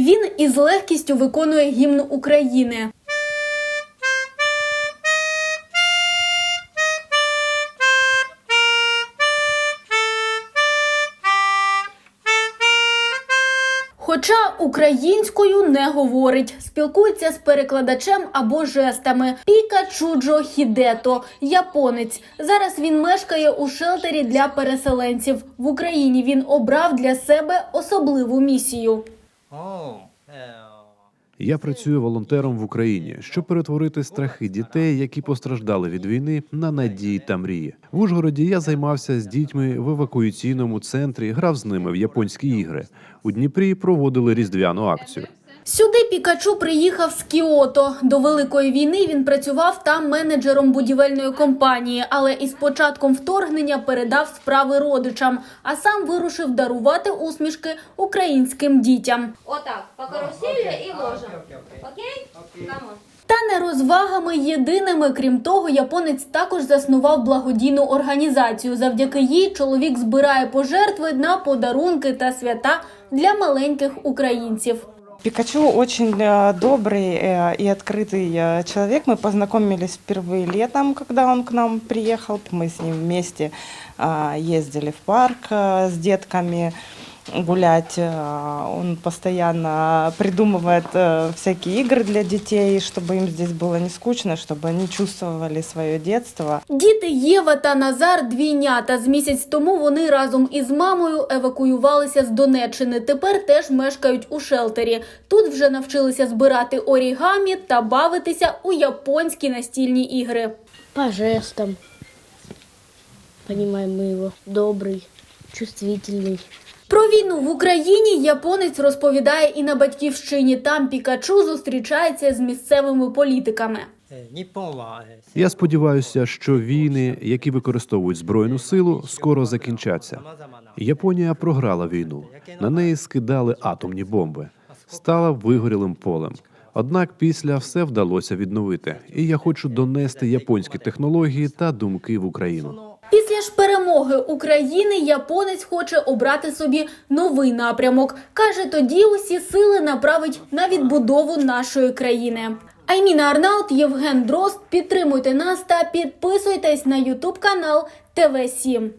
Він із легкістю виконує гімн України. Хоча українською не говорить, спілкується з перекладачем або жестами. Пікачуджо Хідето, японець. Зараз він мешкає у шелтері для переселенців. В Україні він обрав для себе особливу місію. Я працюю волонтером в Україні, щоб перетворити страхи дітей, які постраждали від війни, на надії та мрії. В Ужгороді я займався з дітьми в евакуаційному центрі, грав з ними в японські ігри. У Дніпрі проводили різдвяну акцію. Сюди Пікачу приїхав з Кіото. До великої війни він працював там менеджером будівельної компанії, але із початком вторгнення передав справи родичам, а сам вирушив дарувати усмішки українським дітям. Вот так, по карусели и ложим. Окей? Камон. Та не розвагами єдиними. Крім того, японець також заснував благодійну організацію. Завдяки їй чоловік збирає пожертви на подарунки та свята для маленьких українців. Пикачу очень э, добрый э, и открытый э, человек. Мы познакомились впервые летом, когда он к нам приехал. Мы с ним вместе а, ездили в парк а, с детками гулять. А, Он постоянно придумывает э, всякие игры для детей, чтобы им здесь было не скучно, чтобы они чувствовали свое детство. Діти Єва та Назар двійнята. З місяць тому вони разом із мамою евакуювалися з Донеччини. Тепер теж мешкають у шелтері. Тут вже навчилися збирати орігамі та бавитися у японські настільні ігри. по жестам. Понимаем мы его. Добрый, чувствительный. Про війну в Україні японець розповідає і на батьківщині. Там Пікачу зустрічається з місцевими політиками. Я сподіваюся, що війни, які використовують збройну силу, скоро закінчаться. Японія програла війну. На неї скидали атомні бомби, стала вигорілим полем. Однак після все вдалося відновити, і я хочу донести японські технології та думки в Україну. Перемоги України японець хоче обрати собі новий напрямок. Каже, тоді усі сили направить на відбудову нашої країни. Айміна Арнаут, Євген Дрозд. Підтримуйте нас та підписуйтесь на Ютуб канал ТВ 7